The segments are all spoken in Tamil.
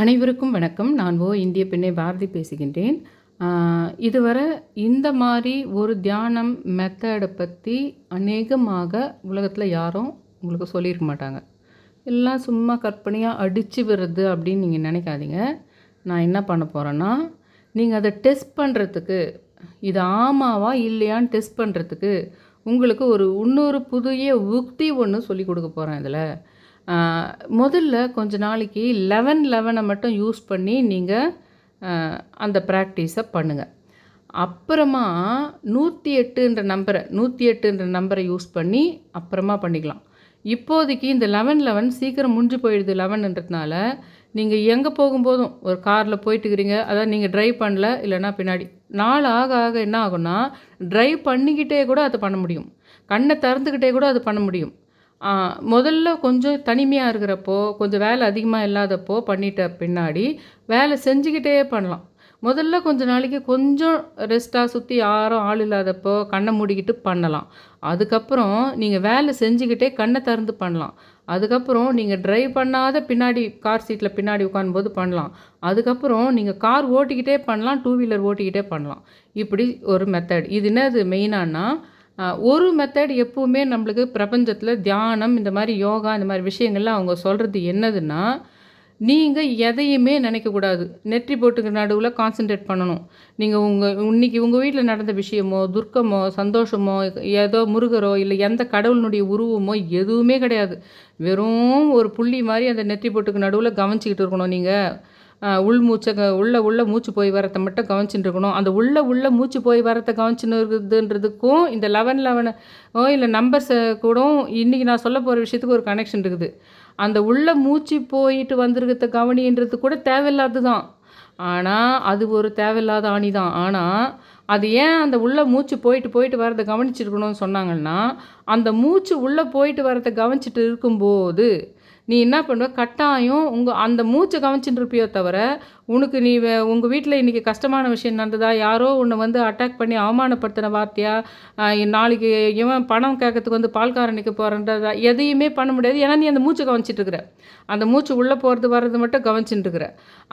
அனைவருக்கும் வணக்கம். நான் ஓ இந்திய பெண்ணை பாரதி பேசுகின்றேன். இதுவரை இந்த மாதிரி ஒரு தியானம் மெத்தடை பற்றி அநேகமாக உலகத்தில் யாரும் உங்களுக்கு சொல்லியிருக்க மாட்டாங்க. எல்லாம் சும்மா கற்பனையாக அடித்து விடுறது அப்படின்னு நீங்கள் நினைக்காதீங்க. நான் என்ன பண்ண போகிறேன்னா நீங்கள் அதை டெஸ்ட் பண்ணுறதுக்கு இது ஆமாவா இல்லையான்னு டெஸ்ட் பண்ணுறதுக்கு உங்களுக்கு ஒரு இன்னொரு புதிய உக்தி ஒன்று சொல்லி கொடுக்க போகிறேன் இதில். முதல்ல கொஞ்ச நாளைக்கு லெவன் லெவனை மட்டும் யூஸ் பண்ணி நீங்கள் அந்த ப்ராக்டிஸை பண்ணுங்கள் அப்புறமா நூற்றி எட்டுன்ற நம்பரை நூற்றி எட்டுன்ற நம்பரை யூஸ் பண்ணி அப்புறமா பண்ணிக்கலாம். இப்போதைக்கு இந்த லெவன் லெவன் சீக்கிரம் முடிஞ்சு போயிடுது லெவன்ன்றதுனால நீங்கள் எங்கே போகும்போதும் ஒரு காரில் போயிட்டுக்கிறீங்க அதாவது நீங்கள் ட்ரைவ் பண்ணல இல்லைன்னா பின்னாடி. நாள் ஆக ஆக என்ன ஆகும்னா ட்ரைவ் பண்ணிக்கிட்டே கூட அதை பண்ண முடியும். கண்ணை திறந்துக்கிட்டே கூட அது பண்ண முடியும். முதல்ல கொஞ்சம் தனிமையாக இருக்கிறப்போ கொஞ்சம் வேலை அதிகமாக இல்லாதப்போ பண்ணிட்ட பின்னாடி வேலை செஞ்சுக்கிட்டே பண்ணலாம். முதல்ல கொஞ்ச நாளைக்கு கொஞ்சம் ரெஸ்ட்டாக சுற்றி யாரும் ஆள் இல்லாதப்போ கண்ணை மூடிக்கிட்டு பண்ணலாம். அதுக்கப்புறம் நீங்கள் வேலை செஞ்சுக்கிட்டே கண்ணை திறந்து பண்ணலாம். அதுக்கப்புறம் நீங்கள் ட்ரைவ் பண்ணாத பின்னாடி கார் சீட்டில் பின்னாடி உட்காரும்போது பண்ணலாம். அதுக்கப்புறம் நீங்கள் கார் ஓட்டிக்கிட்டே பண்ணலாம் டூ வீலர் ஓட்டிக்கிட்டே பண்ணலாம். இப்படி ஒரு மெத்தட் இது என்னது? மெயினானா ஒரு மெத்தட் எப்போவுமே நம்மளுக்கு பிரபஞ்சத்தில் தியானம் இந்த மாதிரி யோகா இந்த மாதிரி விஷயங்கள்லாம் அவங்க சொல்கிறது என்னதுன்னா நீங்கள் எதையுமே நினைக்கக்கூடாது நெற்றி போட்டுக்கு நடுவில் கான்சென்ட்ரேட் பண்ணணும். நீங்கள் உங்கள் இன்னைக்கு உங்கள் வீட்டில் நடந்த விஷயமோ துர்க்கமோ சந்தோஷமோ ஏதோ முருகரோ இல்லை எந்த கடவுளினுடைய உருவமோ எதுவுமே கிடையாது. வெறும் ஒரு புள்ளி மாதிரி அந்த நெற்றி போட்டுக்கு நடுவில் கவனிச்சிக்கிட்டு இருக்கணும் நீங்கள் உள் மூச்சை க- உள்ள உள்ள மூச்சு போய் வரத்தை மட்டும் கவனிச்சுட்டு இருக்கணும். அந்த உள்ள உள்ள மூச்சு போய் வரத்தை கவனிச்சுன்னு இருக்குதுன்றதுக்கும் இந்த லெவன் லெவன் ஓ இல்லை நம்பர்ஸை கூட இன்றைக்கி நான் சொல்ல போகிற விஷயத்துக்கு ஒரு கனெக்ஷன் இருக்குது. அந்த உள்ள மூச்சு போயிட்டு வந்திருக்கிறத கவனின்றது கூட தேவையில்லாது தான். ஆனால் அது ஒரு தேவையில்லாத ஆணி தான். ஆனால் அது ஏன் அந்த உள்ள மூச்சு போயிட்டு போயிட்டு வரதை கவனிச்சிருக்கணும்னு சொன்னாங்கன்னா அந்த மூச்சு உள்ளே போயிட்டு வரதை கவனிச்சிட்டு இருக்கும்போது நீ என்ன பண்ணுவ? கட்டாயம் உங்கள் அந்த மூச்சை கவனிச்சுட்டு இருப்பியோ தவிர உனக்கு நீ உங்கள் வீட்டில் இன்றைக்கி கஷ்டமான விஷயம் நடந்ததா? யாரோ உன்னை வந்து அட்டாக் பண்ணி அவமானப்படுத்தின வார்த்தையா? நாளைக்கு இவன் பணம் கேட்கறதுக்கு வந்து பால்காரனுக்கு போகிறன்றதா எதையுமே பண்ண முடியாது. ஏன்னா நீ அந்த மூச்சை கவனிச்சிட்டு இருக்கிற அந்த மூச்சு உள்ளே போகிறது வர்றது மட்டும் கவனிச்சுட்டு இருக்கிற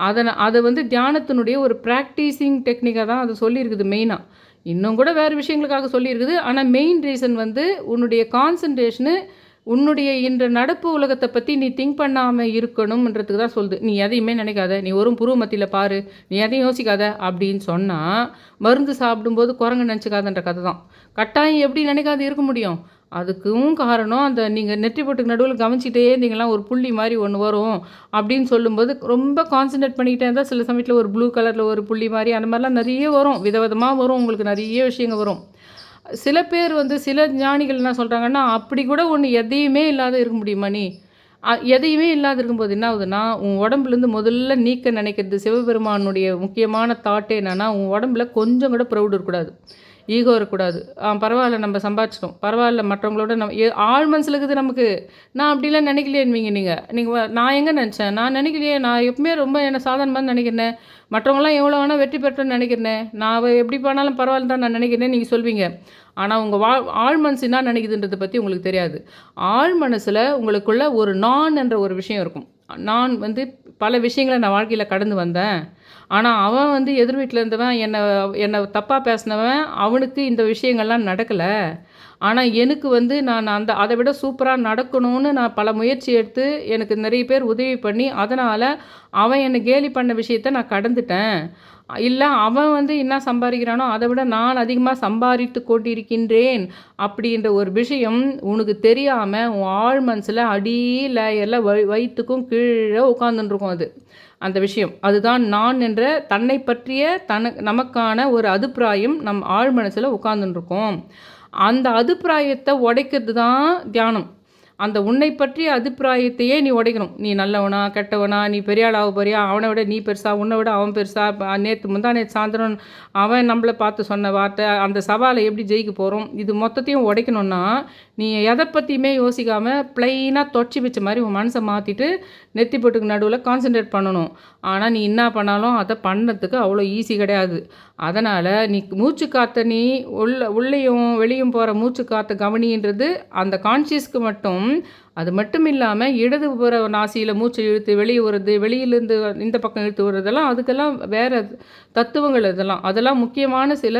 அதை அதை வந்து தியானத்தினுடைய ஒரு ப்ராக்டிஸிங் டெக்னிக்காக தான் அது சொல்லியிருக்குது மெயினாக இன்னும் கூட வேறு விஷயங்களுக்காக சொல்லியிருக்குது. ஆனால் மெயின் ரீசன் வந்து உன்னுடைய கான்சன்ட்ரேஷனு உன்னுடைய இன்ற நடப்பு உலகத்தை பற்றி நீ திங்க் பண்ணாமல் இருக்கணும்ன்றதுக்கு தான் சொல்லுது. நீ எதையுமே நினைக்காத. நீ ஒரு புருவ மத்தியில் பாரு. நீ எதையும் யோசிக்காத அப்படின்னு சொன்னால் மருந்து சாப்பிடும்போது குரங்கு நினச்சிக்காதன்ற கதை தான். கட்டாயம் எப்படி நினைக்காது இருக்க முடியும்? அதுக்கும் காரணம் அந்த நீங்கள் நெற்றி போட்டுக்கு நடுவில் கவனிச்சிட்டே இருந்தீங்களா ஒரு புள்ளி மாதிரி ஒன்று வரும் அப்படின்னு சொல்லும்போது ரொம்ப கான்சென்ட்ரேட் பண்ணிக்கிட்டே இருந்தால் சில சமயத்தில் ஒரு ப்ளூ கலரில் ஒரு புள்ளி மாதிரி அந்த மாதிரிலாம் நிறைய வரும். விதவிதமாக வரும். உங்களுக்கு நிறைய விஷயங்கள் வரும். சில பேர் வந்து சில ஞானிகள் என்ன சொல்கிறாங்கன்னா அப்படி கூட ஒன்று எதையுமே இல்லாத இருக்க முடியுமா நீ? அ- எதையுமே இல்லாத இருக்கும்போது என்ன ஆகுதுன்னா உன் உடம்புலேருந்து முதல்ல நீக்க நினைக்கிறது சிவபெருமானுடைய முக்கியமான தாட்டே என்னென்னா உன் உடம்புல கொஞ்சம் கூட ப்ரௌட் இருக்கக்கூடாது. ஈகோ இருக்கக்கூடாது. ஆ, பரவாயில்ல நம்ம சம்பாதிச்சிட்டோம். பரவாயில்ல மற்றவங்களோட நம்ம ஏ- ஆழ் மனசில் இருக்குது நமக்கு. நான் அப்படிலாம் நினைக்கலையேன்வீங்க நீங்கள் நீங்கள் நான் எங்கே நினச்சேன்? நான் நினைக்கலையே. நான் எப்பவுமே ரொம்ப என்ன சாதாரணமாக நினைக்கிறேன். மற்றவங்களாம் எவ்வளோ வேணால் வெற்றி பெற்றோன்னு நினைக்கிறேன். நான் அவள் எப்படி பண்ணாலும் பரவாயில்ல தான் நான் நினைக்கிறேன் நீங்கள் சொல்வீங்க. ஆனால் உங்கள் வா ஆழ் மனசு என்ன நினைக்குதுன்றதை பற்றி உங்களுக்கு தெரியாது. ஆழ் மனசில் உங்களுக்குள்ள ஒரு நான் என்ற ஒரு விஷயம் இருக்கும். நான் வந்து பல விஷயங்களை நான் வாழ்க்கையில் கடந்து வந்தேன். ஆனால் அவன் வந்து எதிர் வீட்டில் இருந்தவன் என்னை என்னை தப்பாக பேசினவன் அவனுக்கு இந்த விஷயங்கள்லாம் நடக்கலை. ஆனால் எனக்கு வந்து நான் அந்த அதை விட சூப்பராக நடக்கணும்னு நான் பல முயற்சி எடுத்து எனக்கு நிறைய பேர் உதவி பண்ணி அதனால் அவன் என்னை கேலி பண்ண விஷயத்த நான் கடந்துட்டேன். இல்லை அவன் வந்து என்ன சம்பாதிக்கிறானோ அதை விட நான் அதிகமாக சம்பாதித்து கொண்டிருக்கின்றேன் அப்படின்ற ஒரு விஷயம் உனக்கு தெரியாமல் உன் ஆழ் மனசில் அடியில் எல்லாம் வை வயிற்றுக்கும் கீழே உட்காந்துருக்கும் அது. அந்த விஷயம். அதுதான் நான் என்ற தன்னை பற்றிய தன நமக்கான ஒரு அபிப்பிராயம் நம் ஆழ் மனசில் உட்காந்துருக்கோம் அந்த அபிப்பிராயத்தை உடைக்கிறது தான் தியானம். அந்த உன்னை பற்றிய அபிப்பிராயத்தையே நீ உடைக்கணும். நீ நல்லவனா கெட்டவனா நீ பெரிய ஆக போறியா? அவனை விட நீ பெருசா உன்னை விட அவன் பெருசா? நேற்று முந்தா நேற்று சாயந்தரம் அவன் நம்மளை பார்த்து சொன்ன வார்த்தை அந்த சவாலை எப்படி ஜெயிக்க போகிறோம் இது மொத்தத்தையும் உடைக்கணும்னா நீ எதை பற்றியுமே யோசிக்காமல் ப்ளைனாக தொடச்சி வச்ச மாதிரி உன் மனசை மாற்றிட்டு நெத்தி போட்டுக்கு நடுவில் கான்சென்ட்ரேட் பண்ணணும். ஆனால் நீ என்ன பண்ணாலும் அதை பண்ணுறதுக்கு அவ்வளோ ஈஸி கிடையாது. அதனால் நீ மூச்சு காற்றை நீ உள்ள உள்ளேயும் வெளியும் போகிற மூச்சு காற்றை கவனின்றது அந்த கான்ஷியஸ்க்கு மட்டும் இருக்கும் அது மட்டும் இல்லாமல் இடது புற நாசியில் மூச்சு இழுத்து வெளியே வருது வெளியிலேருந்து இந்த பக்கம் இழுத்து வர்றதெல்லாம் அதுக்கெல்லாம் வேறு தத்துவங்கள் இதெல்லாம் அதெல்லாம் முக்கியமான சில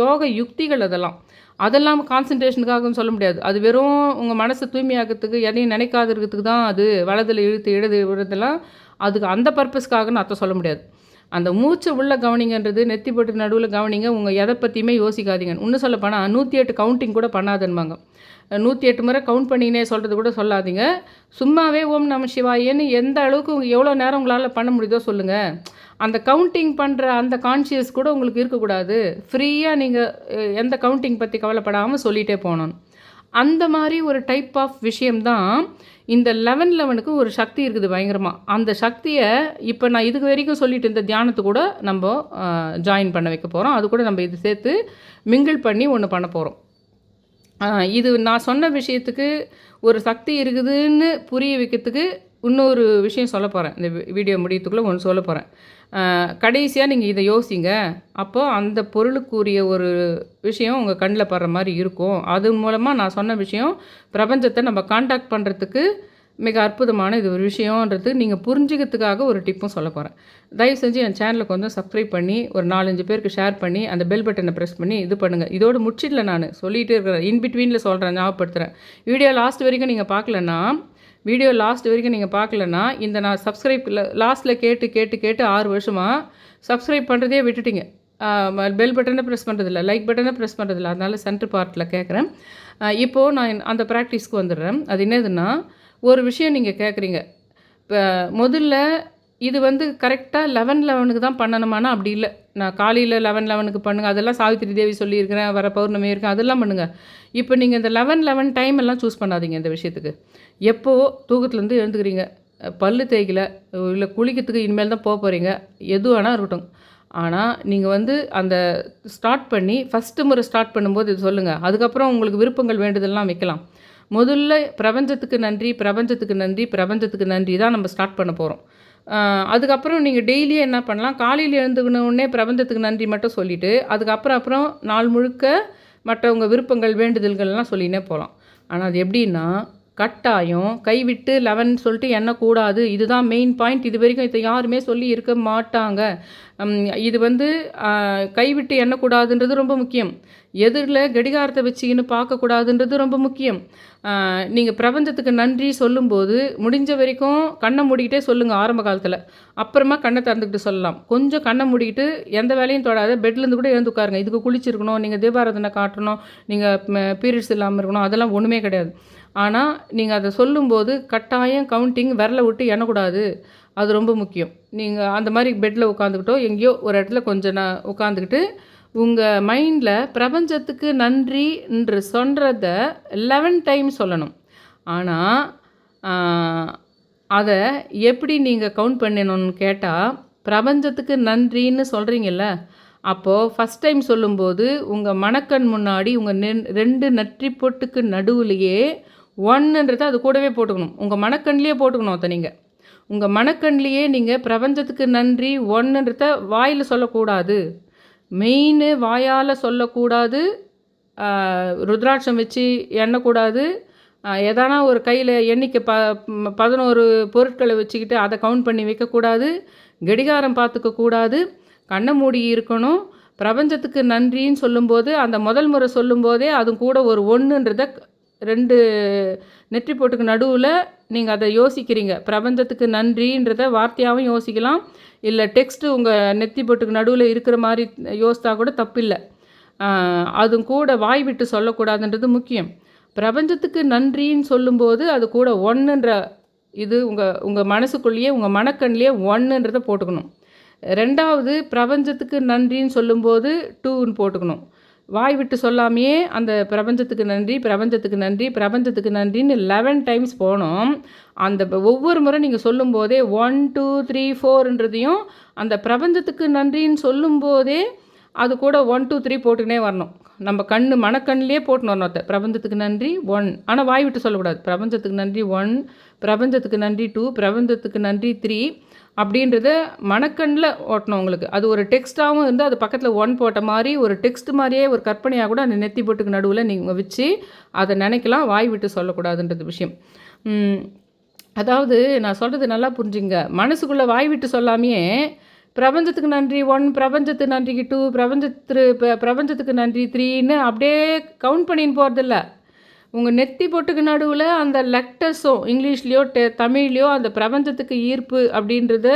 யோக யுக்திகள் அதெல்லாம். அதெல்லாம் கான்சன்ட்ரேஷனுக்காகவும் சொல்ல முடியாது. அது வெறும் உங்கள் மனசை தூய்மையாக்கிறதுக்கு எதையும் நினைக்காத இருக்கிறதுக்கு தான் அது வலதில் இழுத்து இடது விடுறதெல்லாம் அதுக்கு அந்த பர்பஸ்க்காகன்னு அர்த்தம் சொல்ல முடியாது. அந்த மூச்சை உள்ள கவனிங்கன்றது நெத்தி போட்டு நடுவில் கவனிங்க உங்கள் எதை பற்றியுமே யோசிக்காதீங்க இன்னும் சொல்ல போனால் நூற்றி எட்டு கவுண்டிங் கூட பண்ணாதுன்பாங்க. நூற்றி எட்டு முறை கவுண்ட் பண்ணினே சொல்கிறது கூட சொல்லாதீங்க. சும்மாவே ஓம் நம சிவாயன்னு எந்த அளவுக்கு உங்கள் எவ்வளோ நேரம் உங்களால் பண்ண முடியுதோ சொல்லுங்கள் அந்த கவுண்டிங் பண்ணுற அந்த கான்ஷியஸ் கூட உங்களுக்கு இருக்கக்கூடாது. ஃப்ரீயாக நீங்கள் எந்த கவுண்டிங் பற்றி கவலைப்படாமல் சொல்லிகிட்டே போகணும். அந்த மாதிரி ஒரு டைப் ஆஃப் விஷயம்தான் இந்த லெவன் லெவனுக்கு ஒரு சக்தி இருக்குது பயங்கரமாக அந்த சக்தியை இப்போ நான் இதுக்கு வரைக்கும் சொல்லிட்டு இருந்த தியானத்தை கூட நம்ம ஜாயின் பண்ண வைக்க போகிறோம் அது கூட நம்ம இது சேர்த்து மிங்கிள் பண்ணி ஒன்று பண்ண போகிறோம் இது நான் சொன்ன விஷயத்துக்கு ஒரு சக்தி இருக்குதுன்னு புரிய வைக்கிறதுக்கு இன்னொரு விஷயம் சொல்ல போகிறேன் இந்த வீடியோ முடியத்துக்குள்ளே ஒன்று சொல்ல போகிறேன் கடைசியாக நீங்கள் இதை யோசிங்க. அப்போது அந்த பொருளுக்குரிய ஒரு விஷயம் உங்கள் கண்ணில் படுற மாதிரி இருக்கும். அது மூலமாக நான் சொன்ன விஷயம் பிரபஞ்சத்தை நம்ம காண்டாக்ட் பண்ணுறதுக்கு மிக அற்புதமான இது ஒரு விஷயன்றது நீங்கள் புரிஞ்சுக்கிறதுக்காக ஒரு டிப்பும் சொல்ல போகிறேன் தயவு செஞ்சு என் சேனலுக்கு வந்து சப்ஸ்கிரைப் பண்ணி ஒரு நாலஞ்சு பேருக்கு ஷேர் பண்ணி அந்த பெல் பட்டனை ப்ரெஸ் பண்ணி இது பண்ணுங்கள் இதோடு முடிச்சிடல நான். சொல்லிகிட்டே இருக்கிறேன். இன்பிட்வீனில் சொல்கிறேன் ஞாபகப்படுத்துகிறேன் வீடியோ லாஸ்ட் வரைக்கும் நீங்கள் பார்க்கலன்னா வீடியோ லாஸ்ட் வரைக்கும் நீங்கள் பார்க்கலன்னா இந்த நான் சப்ஸ்கிரைப் லாஸ்ட்டில் கேட்டு கேட்டு கேட்டு ஆறு வருஷமாக சப்ஸ்கிரைப் பண்ணுறதே விட்டுட்டீங்க. பெல் பட்டனை ப்ரெஸ் பண்ணுறதில்ல லைக் பட்டனை ப்ரெஸ் பண்ணுறதில்ல அதனால் சென்டர் பார்ட்டில் கேட்குறேன் இப்போது நான் அந்த ப்ராக்டிஸ்க்கு வந்துடுறேன். அது என்னதுன்னா ஒரு விஷயம் நீங்கள் கேட்குறீங்க இப்போ முதல்ல இது வந்து கரெக்டாக லெவன் லெவனுக்கு தான் பண்ணணுமானா அப்படி இல்லை. நான் காலையில் லெவன் லெவனுக்கு பண்ணுங்கள் அதெல்லாம் சாவித்திரி தேவி சொல்லியிருக்கிறேன். வர பௌர்ணமி இருக்கேன் அதெல்லாம் பண்ணுங்கள் இப்போ நீங்கள் இந்த லெவன் லெவன் டைம் எல்லாம் சூஸ் பண்ணாதீங்க இந்த விஷயத்துக்கு. எப்போது தூக்கத்துலேருந்து எழுந்துக்கிறீங்க? பல்லு தேய்க்கல. இல்லை குளிக்கிறதுக்கு இனிமேல் தான் போக போகிறீங்க எது வேணால் இருக்கட்டும். ஆனால் நீங்கள் வந்து அந்த ஸ்டார்ட் பண்ணி ஃபஸ்ட்டு முறை ஸ்டார்ட் பண்ணும்போது இது சொல்லுங்கள் அதுக்கப்புறம் உங்களுக்கு விருப்பங்கள் வேண்டுதெல்லாம் வைக்கலாம். முதல்ல பிரபஞ்சத்துக்கு நன்றி பிரபஞ்சத்துக்கு நன்றி பிரபஞ்சத்துக்கு நன்றி தான் நம்ம ஸ்டார்ட் பண்ண போகிறோம் அதுக்கப்புறம் நீங்கள் டெய்லியே என்ன பண்ணலாம்? காலையில் எழுந்துக்கணுன்னே பிரபஞ்சத்துக்கு நன்றி மட்டும் சொல்லிவிட்டு அதுக்கப்புறம் அப்புறம் நாள் முழுக்க மற்றவங்க விருப்பங்கள் வேண்டுதல்கள்லாம் சொல்லினே போகலாம் ஆனால் அது எப்படின்னா கட்டாயம். கைவிட்டு லெவன் சொல்லிட்டு எண்ணக்கூடாது இதுதான் மெயின் பாயிண்ட் இது வரைக்கும் இதை யாருமே சொல்லி இருக்க மாட்டாங்க. இது வந்து கைவிட்டு எண்ணக்கூடாதுன்றது ரொம்ப முக்கியம். எதிரில் கடிகாரத்தை வச்சுக்கின்னு பார்க்கக்கூடாதுன்றது ரொம்ப முக்கியம். நீங்கள் பிரபஞ்சத்துக்கு நன்றி சொல்லும்போது முடிஞ்ச வரைக்கும் கண்ணை மூடிக்கிட்டே சொல்லுங்கள் ஆரம்ப காலத்தில். அப்புறமா கண்ணை திறந்துக்கிட்டு சொல்லலாம். கொஞ்சம் கண்ணை மூடிக்கிட்டு எந்த வேலையும் தொடாத பெட்லேருந்து கூட எழுந்து உட்காருங்க. இதுக்கு குளிச்சிருக்கணும் நீங்கள் தீபாராதனை காட்டணும் நீங்கள் பீரியட்ஸ் இல்லாமல் இருக்கணும் அதெல்லாம் ஒன்றுமே கிடையாது. ஆனால் நீங்கள் அதை சொல்லும்போது கட்டாயம் கவுண்டிங் விரல விட்டு எண்ணக்கூடாது. அது ரொம்ப முக்கியம். நீங்கள் அந்த மாதிரி பெட்டில் உட்காந்துக்கிட்டோ எங்கேயோ ஒரு இடத்துல கொஞ்சம் நான் உட்காந்துக்கிட்டு உங்கள் மைண்டில் பிரபஞ்சத்துக்கு நன்றி என்று சொல்கிறத லெவன் டைம் சொல்லணும் ஆனால் அதை எப்படி நீங்கள் கவுண்ட் பண்ணணும்னு கேட்டால் பிரபஞ்சத்துக்கு நன்றின்னு சொல்கிறீங்கல்ல அப்போது ஃபஸ்ட் டைம் சொல்லும்போது உங்கள் மணக்கண் முன்னாடி உங்கள் நெ ரெண்டு நற்றி பொட்டுக்கு நடுவுலையே ஒன்றுன்றதை அது கூடவே போட்டுக்கணும். உங்கள் மனக்கண்லேயே போட்டுக்கணும் அதை நீங்கள் உங்கள் மனக்கண்லேயே நீங்கள் பிரபஞ்சத்துக்கு நன்றி ஒன்றுன்றத வாயில் சொல்லக்கூடாது. மெயின் வாயால் சொல்லக்கூடாது. ருத்ராட்சம் வச்சு எண்ணக்கூடாது. எதனா ஒரு கையில் எண்ணிக்கை ப பதினோரு பொருட்களை வச்சுக்கிட்டு அதை கவுண்ட் பண்ணி வைக்கக்கூடாது. கடிகாரம் பார்த்துக்க கூடாது. கண்ணை மூடி இருக்கணும். பிரபஞ்சத்துக்கு நன்றின்னு சொல்லும்போது அந்த முதல் முறை சொல்லும்போதே அது கூட ஒரு ஒன்றுன்றத ரெண்டு நெற்றி போட்டுக்கு நடுவில் நீங்கள் அதை யோசிக்கிறீங்க. பிரபஞ்சத்துக்கு நன்றின்றத வார்த்தையாகவும் யோசிக்கலாம். இல்லை டெக்ஸ்ட்டு உங்கள் நெத்தி போட்டுக்கு நடுவில் இருக்கிற மாதிரி யோசித்தா கூட தப்பில்லை. அதுவும் கூட வாய் விட்டு சொல்லக்கூடாதுன்றது முக்கியம். பிரபஞ்சத்துக்கு நன்றின்னு சொல்லும்போது அது கூட ஒன்றுன்ற இது உங்கள் உங்கள் மனசுக்குள்ளேயே உங்கள் மனக்கண்லேயே ஒன்றுன்றதை போட்டுக்கணும். ரெண்டாவது பிரபஞ்சத்துக்கு நன்றின்னு சொல்லும்போது டூன்னு போட்டுக்கணும். வாய் விட்டு சொல்லாமையே அந்த பிரபஞ்சத்துக்கு நன்றி பிரபஞ்சத்துக்கு நன்றி பிரபஞ்சத்துக்கு நன்றின்னு லெவன் டைம்ஸ் போனோம். அந்த ஒவ்வொரு முறை நீங்கள் சொல்லும்போதே ஒன் டூ த்ரீ ஃபோர்ன்றதையும் அந்த பிரபஞ்சத்துக்கு நன்றின்னு சொல்லும்போதே அது கூட ஒன் டூ த்ரீ போட்டுக்கினே வரணும். நம்ம கண் மனக்கண்ணிலே போட்டுன்னு வரணும் அதை. பிரபஞ்சத்துக்கு நன்றி ஒன் ஆனால் வாய் விட்டு சொல்லக்கூடாது. பிரபஞ்சத்துக்கு நன்றி ஒன் பிரபஞ்சத்துக்கு நன்றி டூ பிரபஞ்சத்துக்கு நன்றி த்ரீ அப்படின்றத மணக்கண்ணில் ஓட்டணும் உங்களுக்கு. அது ஒரு டெக்ஸ்ட்டாகவும் இருந்து அது பக்கத்தில் ஒன் போட்ட மாதிரி ஒரு டெக்ஸ்ட் மாதிரியே ஒரு கற்பனையாக கூட அந்த நெத்தி போட்டுக்கு நடுவில் நீங்கள் வச்சு அதை நினைக்கலாம் வாய் விட்டு சொல்லக்கூடாதுன்றது விஷயம். அதாவது நான் சொல்கிறது நல்லா புரிஞ்சுங்க. மனசுக்குள்ளே வாய் விட்டு சொல்லாமையே பிரபஞ்சத்துக்கு நன்றி ஒன் பிரபஞ்சத்துக்கு நன்றிக்கு டூ பிரபஞ்சத்து பிரபஞ்சத்துக்கு நன்றி த்ரீன்னு அப்படியே கவுண்ட் பண்ணின்னு போகிறதில்ல உங்கள் நெத்தி பொட்டுக்கு நடுவில் அந்த லெக்டஸும் இங்கிலீஷ்லேயோ டெ தமிழ்லேயோ அந்த பிரபஞ்சத்துக்கு ஈர்ப்பு அப்படின்றத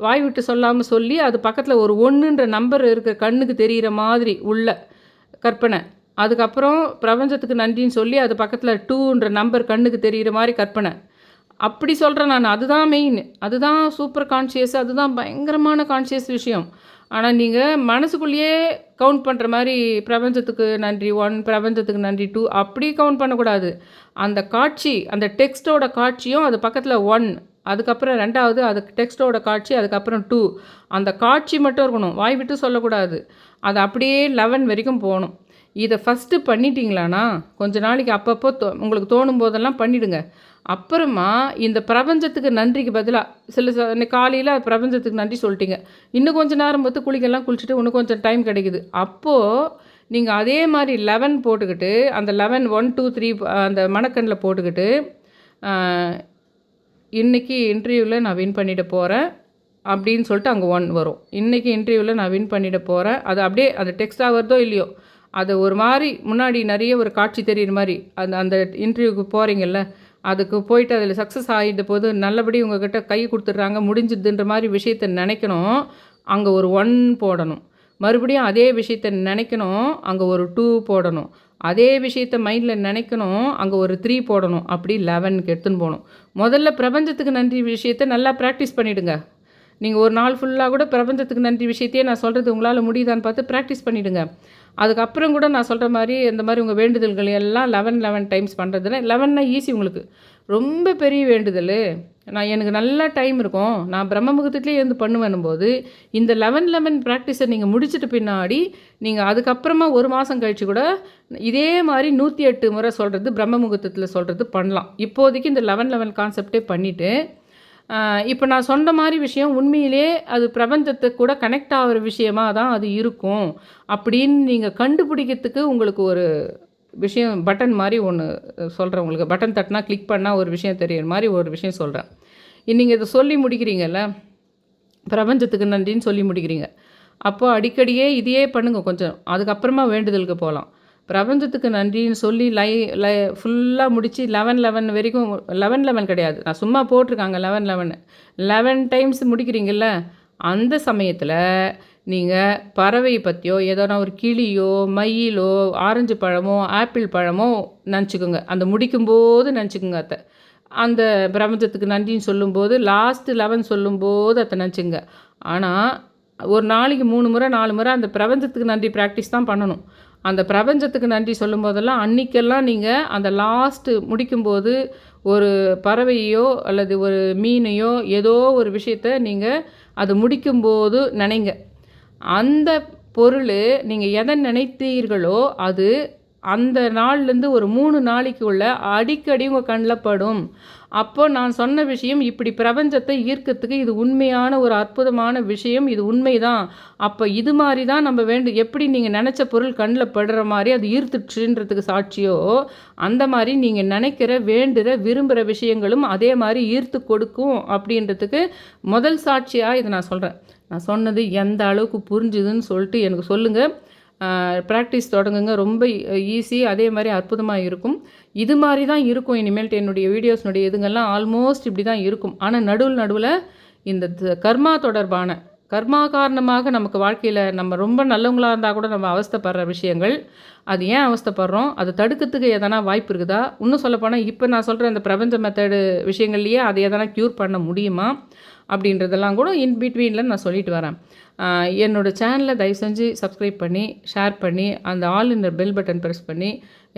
வாய் விட்டு சொல்லாமல் சொல்லி அது பக்கத்தில் ஒரு ஒன்றுன்ற நம்பர் இருக்கிற கண்ணுக்கு தெரிகிற மாதிரி உள்ள கற்பனை. அதுக்கப்புறம் பிரபஞ்சத்துக்கு நன்றின்னு சொல்லி அது பக்கத்தில் டூன்ற நம்பர் கண்ணுக்கு தெரிகிற மாதிரி கற்பனை. அப்படி சொல்கிறேன் நான். அதுதான் மெயின் அதுதான் சூப்பர் கான்ஷியஸ் அதுதான் பயங்கரமான கான்ஷியஸ் விஷயம். ஆனால் நீங்கள் மனசுக்குள்ளேயே கவுண்ட் பண்ணுற மாதிரி பிரபஞ்சத்துக்கு நன்றி ஒன் பிரபஞ்சத்துக்கு நன்றி டூ அப்படி கவுண்ட் பண்ணக்கூடாது. அந்த காட்சி அந்த டெக்ஸ்ட்டோட காட்சியும் அது பக்கத்தில் ஒன் அதுக்கப்புறம் ரெண்டாவது அது டெக்ஸ்ட்டோட காட்சி அதுக்கப்புறம் டூ அந்த காட்சி மட்டும் இருக்கணும். வாய் விட்டு சொல்லக்கூடாது. அது அப்படியே லெவன் வரைக்கும் போகணும். இதை ஃபஸ்ட்டு பண்ணிட்டீங்களானா கொஞ்ச நாளைக்கு அப்பப்போ தோ உங்களுக்கு தோணும் போதெல்லாம் பண்ணிவிடுங்க அப்புறமா இந்த பிரபஞ்சத்துக்கு நன்றிக்கு பதிலாக சில ச காலையில் பிரபஞ்சத்துக்கு நன்றி சொல்லிட்டீங்க. இன்னும் கொஞ்சம் நேரம் பார்த்து குளிக்கெல்லாம் குளிச்சுட்டு இன்னும் கொஞ்சம் டைம் கிடைக்குது. அப்போது நீங்கள் அதே மாதிரி லெவன் போட்டுக்கிட்டு அந்த லெவன் ஒன் டூ த்ரீ அந்த மணக்கண்ணில் போட்டுக்கிட்டு இன்றைக்கி இன்டர்வியூவில் நான் வின் பண்ணிட போகிறேன் அப்படின்னு சொல்லிட்டு அங்கே ஒன் வரும். இன்றைக்கி இன்டர்வியூவில் நான் வின் பண்ணிட போகிறேன் அது அப்படியே அது டெக்ஸ்ட்டாக வருதோ இல்லையோ அது ஒரு மாதிரி முன்னாடி நிறைய ஒரு காட்சி தெரியுற மாதிரி அந்த அந்த இன்டர்வியூக்கு போகிறீங்கல்ல அதுக்கு போயிட்டு அதில் சக்ஸஸ் ஆகிட்ட போது நல்லபடி உங்ககிட்ட கை கொடுத்துட்றாங்க முடிஞ்சுதுன்ற மாதிரி விஷயத்த நினைக்கணும். அங்கே ஒரு ஒன் போடணும். மறுபடியும் அதே விஷயத்த நினைக்கணும் அங்கே ஒரு டூ போடணும். அதே விஷயத்த மைண்டில் நினைக்கணும் அங்கே ஒரு த்ரீ போடணும். அப்படி லெவனுக்கு எடுத்துன்னு போகணும். முதல்ல பிரபஞ்சத்துக்கு நன்றி விஷயத்த நல்லா ப்ராக்டிஸ் பண்ணிவிடுங்க நீங்கள் ஒரு நாள் ஃபுல்லாக கூட பிரபஞ்சத்துக்கு நன்றி விஷயத்தையே நான் சொல்கிறது உங்களால் முடியுதான்னு பார்த்து ப்ராக்டிஸ் பண்ணிவிடுங்க அதுக்கப்புறம் கூட நான் சொல்கிற மாதிரி இந்த மாதிரி உங்கள் வேண்டுதல்கள் எல்லாம் லெவன் லெவன் டைம்ஸ் பண்ணுறதுல லெவன்னா ஈஸி உங்களுக்கு. ரொம்ப பெரிய வேண்டுதல். நான் எனக்கு நல்லா டைம் இருக்கும். நான் பிரம்ம முகத்துலேயே இருந்து பண்ணுவேன் போது இந்த லெவன் லெவன் ப்ராக்டிஸை நீங்கள் முடிச்சிட்டு பின்னாடி நீங்கள் அதுக்கப்புறமா ஒரு மாதம் கழித்து கூட இதே மாதிரி நூற்றி எட்டு முறை சொல்கிறது பிரம்ம முகூர்த்தத்தில் சொல்கிறது பண்ணலாம். இப்போதைக்கு இந்த லெவன் லெவன் கான்செப்டே பண்ணிவிட்டு இப்போ நான் சொன்ன மாதிரி விஷயம் உண்மையிலே அது பிரபஞ்சத்தை கூட கனெக்ட் ஆகிற விஷயமாக தான் அது இருக்கும். அப்படின்னு நீங்கள் கண்டுபிடிக்கிறதுக்கு உங்களுக்கு ஒரு விஷயம் பட்டன் மாதிரி ஒன்று சொல்கிறேன் உங்களுக்கு. பட்டன் தட்டினா கிளிக் பண்ணால் ஒரு விஷயம் தெரியுற மாதிரி ஒரு விஷயம் சொல்கிறேன் நீங்கள் இதை சொல்லி முடிக்கிறீங்கல்ல? பிரபஞ்சத்துக்கு நன்றின்னு சொல்லி முடிக்கிறீங்க. அப்போது அடிக்கடியே இதையே பண்ணுங்கள் கொஞ்சம். அதுக்கப்புறமா வேண்டுதலுக்கு போகலாம். பிரபஞ்சத்துக்கு நன்றின்னு சொல்லி லை லை ஃபுல்லாக முடித்து லெவன் லெவன் வரைக்கும் லெவன் லெவன் கிடையாது. நான் சும்மா போட்டிருக்காங்க லெவன் லெவன் லெவன் டைம்ஸ் முடிக்கிறீங்கல்ல அந்த சமயத்தில் நீங்கள் பறவையை பற்றியோ ஏதோனா ஒரு கிளியோ மயிலோ ஆரஞ்சு பழமோ ஆப்பிள் பழமோ நினச்சிக்கோங்க. அந்த முடிக்கும்போது நினச்சிக்கோங்க அத்தை. அந்த பிரபஞ்சத்துக்கு நன்றின்னு சொல்லும்போது லாஸ்ட்டு லெவன் சொல்லும்போது அதை நினச்சிங்க ஆனால் ஒரு நாளைக்கு மூணு முறை நாலு முறை அந்த பிரபஞ்சத்துக்கு நன்றி ப்ராக்டிஸ் தான் பண்ணணும். அந்த பிரபஞ்சத்துக்கு நன்றி சொல்லும் போதெல்லாம் அன்றைக்கெல்லாம் நீங்கள் அந்த லாஸ்ட்டு முடிக்கும்போது ஒரு பறவையோ அல்லது ஒரு மீனையோ ஏதோ ஒரு விஷயத்த நீங்கள் அது முடிக்கும்போது நினைங்க. அந்த பொருள் நீங்கள் எதை நினைத்தீர்களோ அது அந்த நாள்லேருந்து ஒரு மூணு நாளைக்கு உள்ள அடிக்கடி உங்கள் கண்ணில் படும். அப்போ நான் சொன்ன விஷயம் இப்படி பிரபஞ்சத்தை ஈர்க்கிறதுக்கு இது உண்மையான ஒரு அற்புதமான விஷயம் இது உண்மைதான். அப்போ இது மாதிரி தான் நம்ம வேண்டு எப்படி நீங்கள் நினச்ச பொருள் கண்ணில் படுற மாதிரி அது ஈர்த்துச்சுன்றதுக்கு சாட்சியோ அந்த மாதிரி நீங்கள் நினைக்கிற வேண்டுகிற விரும்புகிற விஷயங்களும் அதே மாதிரி ஈர்த்து கொடுக்கும் அப்படின்றதுக்கு முதல் சாட்சியாக இதை நான் சொல்கிறேன் நான் சொன்னது எந்த அளவுக்கு புரிஞ்சுதுன்னு சொல்லிட்டு எனக்கு சொல்லுங்கள் ப்ராக்டிஸ் தொடங்குங்க. ரொம்ப ஈஸி அதே மாதிரி அற்புதமாக இருக்கும். இது மாதிரி தான் இருக்கும். இனிமேல்ட்டு என்னுடைய வீடியோஸ்னுடைய இதுங்கெல்லாம் ஆல்மோஸ்ட் இப்படி தான் இருக்கும். ஆனால் நடுவில் நடுவில் இந்த கர்மா தொடர்பான கர்மா காரணமாக நமக்கு வாழ்க்கையில் நம்ம ரொம்ப நல்லவங்களாக இருந்தால் கூட நம்ம அவஸ்தப்படுற விஷயங்கள் அது ஏன் அவஸ்தப்படுறோம்? அதை தடுக்கிறதுக்கு எதனா வாய்ப்பு இருக்குதா? இன்னும் சொல்லப்போனால் இப்போ நான் சொல்கிற இந்த பிரபஞ்ச மெத்தடு விஷயங்கள்லேயே அதை எதனா க்யூர் பண்ண முடியுமா? அப்படின்றதெல்லாம் கூட இன் பிட்வீனில் நான் சொல்லிட்டு வரேன். என்னோடய சேனலை தயவு செஞ்சு சப்ஸ்கிரைப் பண்ணி ஷேர் பண்ணி அந்த ஆல் இந்த பெல் பட்டன் ப்ரெஸ் பண்ணி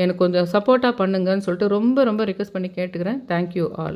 எனக்கு கொஞ்சம் சப்போர்ட்டாக பண்ணுங்கன்னு சொல்லிட்டு ரொம்ப ரொம்ப ரிக்வஸ்ட் பண்ணி கேட்டுக்கிறேன். Thank you all